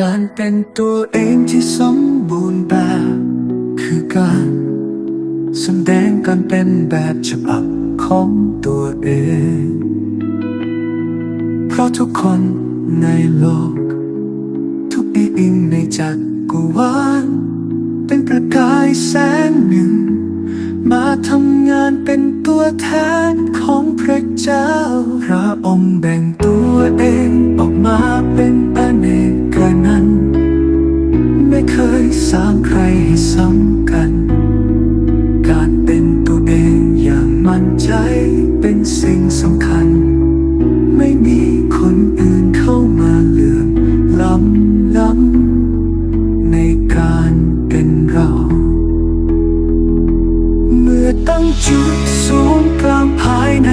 การเป็นตัวเองที่สมบูรณ์แบบ คือการแสดงการเป็นแบบฉบับของตัวเอง เพราะทุกคนในโลก ทุกอีอิงในจักรวาลเป็นประกายแสงหนึ่ง มาทำงานเป็นตัวแทนของพระเจ้าพระองค์แบ่งตัวเองออกมาเป็น ซ้ำกัน การเป็นตัวเองอย่างมั่นใจเป็นสิ่งสำคัญ ไม่มีคนอื่นเข้ามาเหลื่อมล้ำล้ำในการเป็นเรา เมื่อตั้งจุดสูงกลางภายใน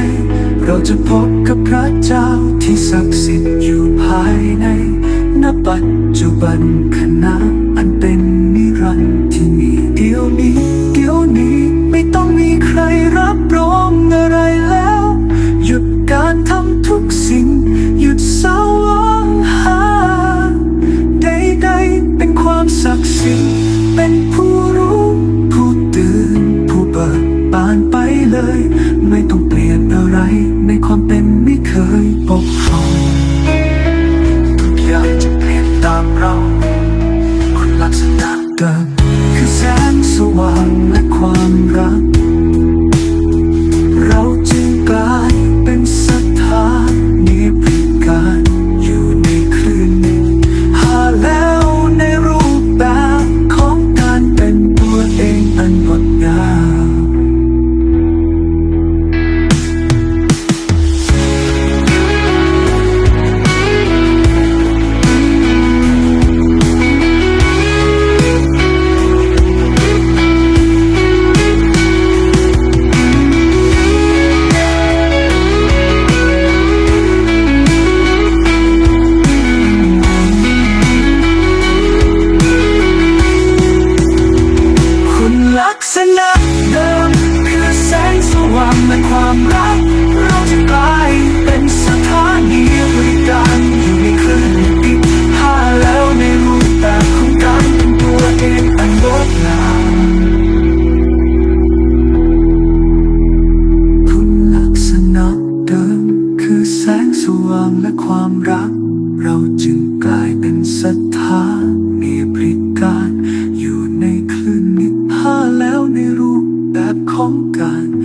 เราจะพบกับพระเจ้าที่ศักดิ์สิทธิ์อยู่ภายในณปัจจุบันขณะ ไม่ต้องเปลี่ยนอะไรในความเป็น ษณะเดิมคือแสงสว่างและความรัก เราจะกลายเป็นสถานีบริการอยู่ในคลื่นอีกห้าแล้วในรูปแบบของการเป็นตัวเองอันงดงามคุณลักษณะเดิมคือแสงสว่างและความรัก เราจึงกลายเป็นสถาน อยู่